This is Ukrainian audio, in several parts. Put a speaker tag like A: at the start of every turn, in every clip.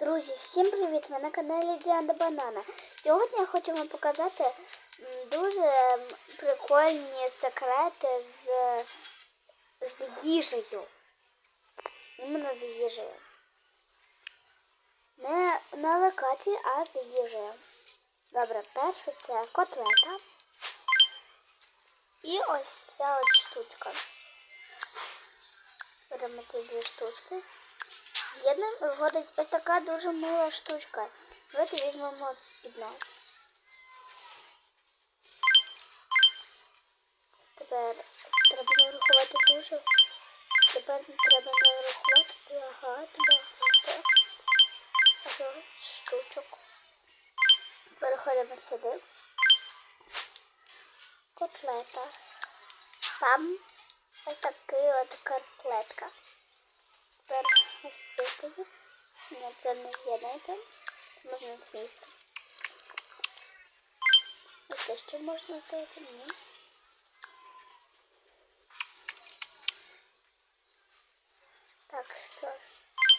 A: Друзі, всім привіт! Ви на каналі Діана Банана. Сьогодні я хочу вам показати дуже прикольні секрети з, з їжею. Іменно з їжею. Не на локації, а з їжею. Добре, перше це котлета. І ось ця от штучка. Беремо ці дві штучки. І виходить ось така дуже мила штучка. Давайте візьмемо під. Тепер треба нарахувати дуже. Тепер треба нарахувати багато, багато. Штучок. Переходимо сюди. Котлета. Там ось такий от котлетка. Тепер ось це стоїть. Ні, це не з'єднується. Це можна з'їсти. Ось це ще можна зробити? Ні. Так, що ж.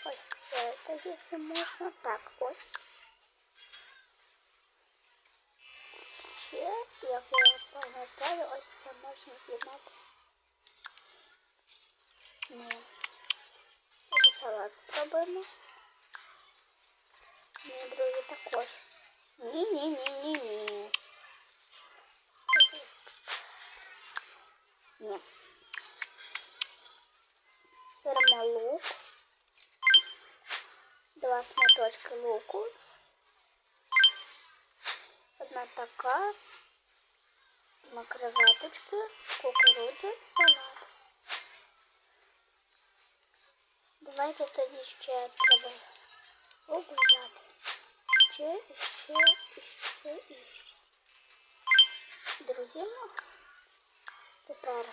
A: Ось це здається можна. Так, ось. Ще, як я пам'ятаю, ось це можна з'єднати. Ні. Це салат спробуємо. Ні, друзі, також. Ні, ні, ні, ні, ні. Ні. Беремо лук. Два шматочки луку. Одна така. Два креветочки, кукурудзу, салат. Давайте тоді ще треба лук взяти. Ще, ще, ще, і ще. Друзі, тепер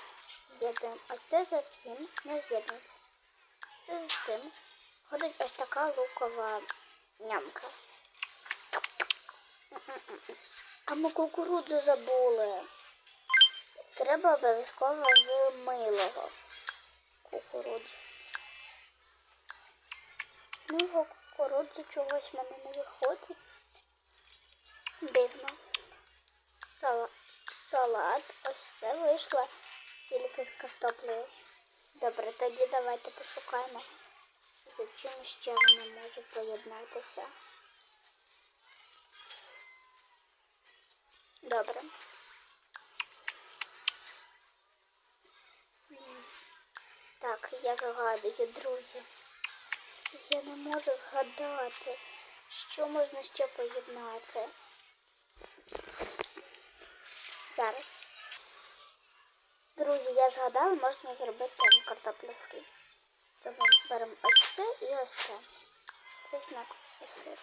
A: з'єднуємо це за цим, не з'єднується. Це за цим. Ходить ось така лукова нямка. А ми кукурудзу забули. Треба обов'язково з милого кукурудзу. Ну, кукурудзу чогось в мене не виходить. Дивно. Сала... Салат. Ось це вийшло тільки з картоплею. Добре, тоді давайте пошукаємо, з чим ще вони можуть поєднатися. Добре. Так, я згадую, друзі. Я не можу згадати, що можна ще поєднати. Зараз. Друзі, я згадала, можна зробити там картоплю фрі. Тобто беремо ось це і ось це. Це знак і сир.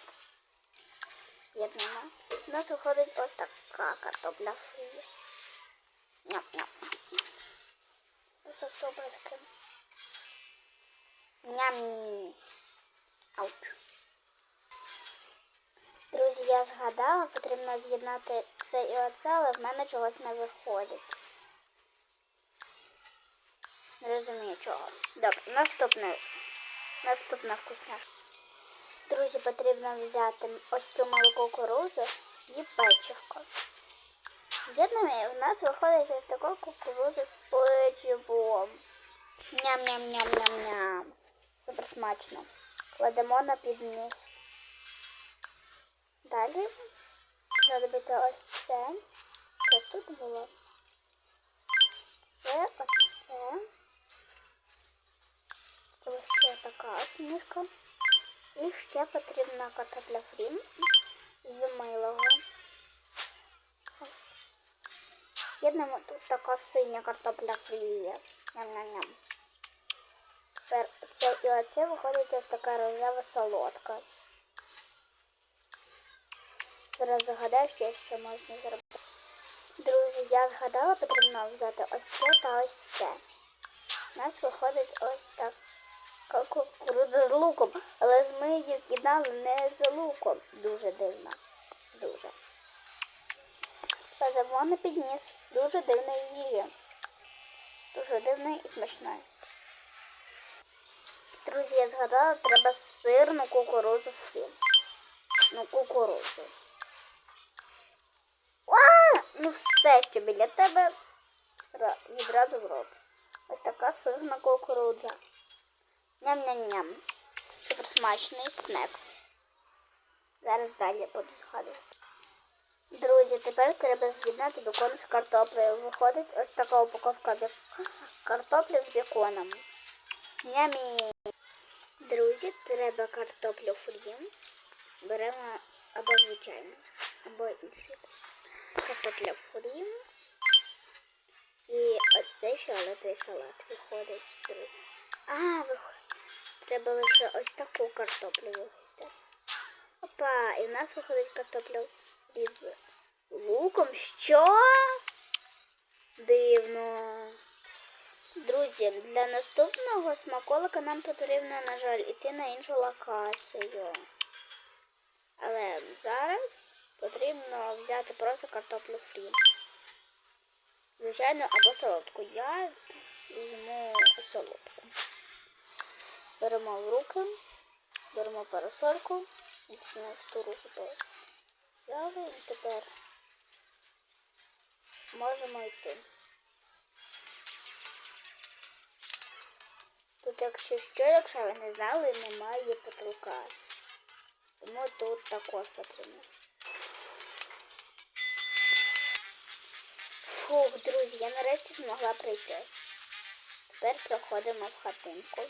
A: З'єднуємо. У нас виходить ось така картопля фрі. Ням-ням-ням. Це собрати. Ням. Ауч. Друзі, я згадала, потрібно з'єднати це і оце, але в мене чогось не виходить. Не розумію чого. Добре, наступне. Наступна вкусняшка. Друзі, потрібно взяти ось цю молоко кукурузу і печивко. З'єднуємо, і в нас виходить ось така кукуруза з печивом. Ням-ням-ням-ням-ням. Супер смачно. Кладемо на підніс. Далі знадобиться ось це. Це тут було. Це оце. Це ось ще така мішка. І ще потрібна картопля фрі з милого. Єднемо тут така синя картопля фрі є. Ням-ням-ням. Тепер це і оце виходить ось така рожева солодка. Зараз загадаю, що ще можна зробити. Друзі, я згадала, потрібно взяти ось це та ось це. У нас виходить ось така кукурудза з луком, але ж ми її з'єднали не з луком. Дуже дивно. Дуже. На підніс. Дуже дивної їжі. Дуже дивної і смачної. Друзі, я згадала, треба сирну кукурузу фрі. Ну, кукурузу. А, ну все, що біля тебе відразу в рот. Ось така сирна кукурудза. Ням-ням-ням. Супер смачний снек. Зараз далі буду згадувати. Друзі, тепер треба з'єднати бекон з картоплею. Виходить ось така упаковка бек... картоплі з беконом. Нямі. Друзі, треба картоплю фрі. Беремо або звичайну, або іншу якусь. Картопля фрі. І оцей фіолетовий салат виходить, друзі. А, виходить. Треба лише ось таку картоплю вивести. Опа, і в нас виходить картопля фрі з луком. Що? Дивно. Друзі, для наступного смаколика нам потрібно, на жаль, іти на іншу локацію. Але зараз потрібно взяти просто картоплю фрі. Звичайно, або солодку. Я візьму солодку. Беремо в руки, беремо парасольку, в ту руку взяли і тепер можемо йти. Тут, якщо що, якщо ви не знали, немає потолка. Тому тут також потрібно. Фух, друзі, я нарешті змогла прийти. Тепер проходимо в хатинку.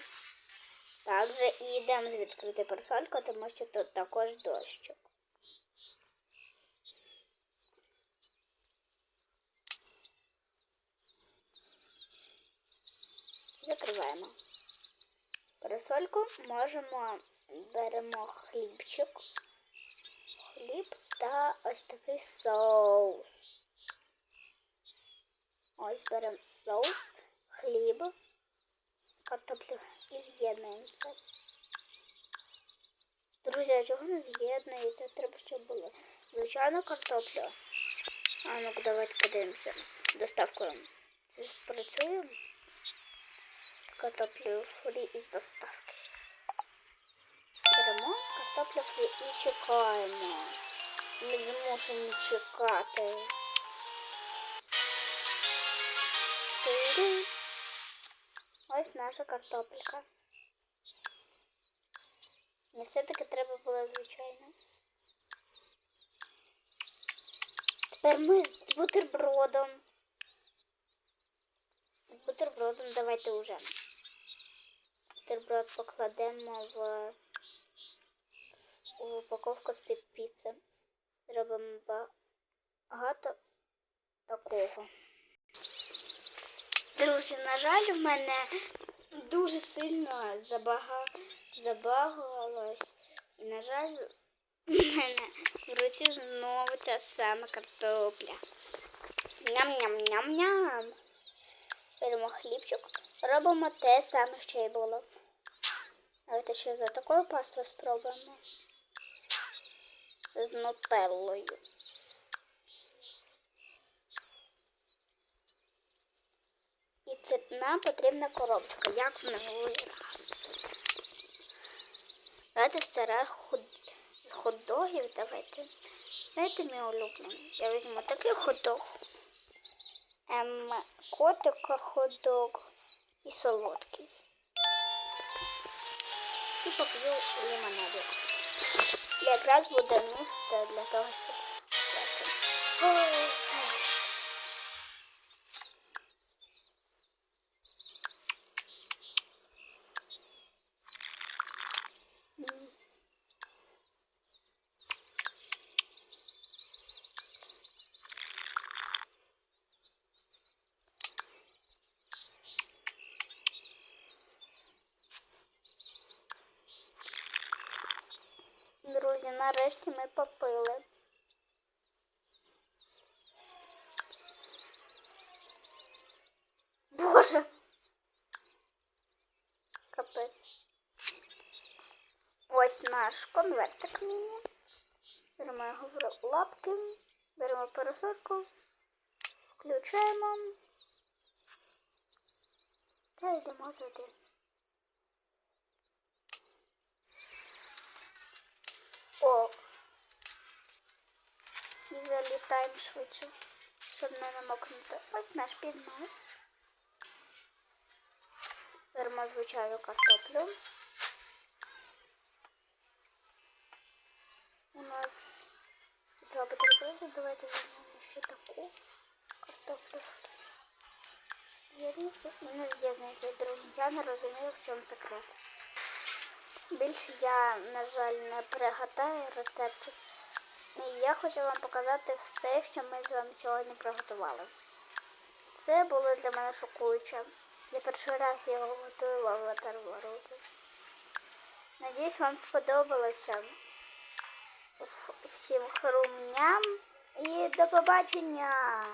A: Також і йдемо з відкритою парасолькою, тому що тут також дощик. Закриваємо. Парасольку можемо беремо хлібчик, хліб та ось такий соус. Ось беремо соус, хліб, картоплю і з'єднуємо. Друзі, а чого не з'єднуєте? Треба, щоб було. Звичайно, картопля. А ну-ка, давайте подивимося. Доставкою. Це ж працює? Картоплю фрі із доставки. Беремо картоплю фрі і чекаємо. Ми змушені чекати. Ось наша картопелька. Не все-таки треба було звичайно. Тепер ми з бутербродом. З бутербродом давайте уже. Бутерброд покладемо в, в упаковку з-під піци. Зробимо багато такого. Друзі, на жаль, в мене дуже сильно забага... забагалось. І, на жаль, в мене в руці знову ця сама картопля. Ням-ням-ням-ням. Беремо хлібчик, робимо те саме, що й було. Давайте ще за такою пастою спробуємо. З нутеллою. І це нам потрібна коробочка, як в минулий раз. Давайте це раз хот-догів давайте. Знаєте, мій улюблений. Я візьму такий хот-дог. Ем, котика хот-дог і солодкий. І поп'ю лимонадик. Якраз буде місце для того, щоб... нарешті ми попили. Боже. Капець. Ось наш конвертик міні. Беремо його в лапки, беремо парасольку, включаємо та йдемо туди. О. І залітаємо швидше, щоб не намокнути. Ось наш піднос. Беремо звичайну картоплю. У нас два потрібно. Давайте візьмемо ще таку картоплю. Єдність. У нас є, ну, друзі. Я не розумію, в чому секрет. Більше я, на жаль, не пригадаю рецептів. І я хочу вам показати все, що ми з вами сьогодні приготували. Це було для мене шокуюче. Я перший раз його готую в бутерброді. Надіюсь, вам сподобалося. Всім хрумням і до побачення!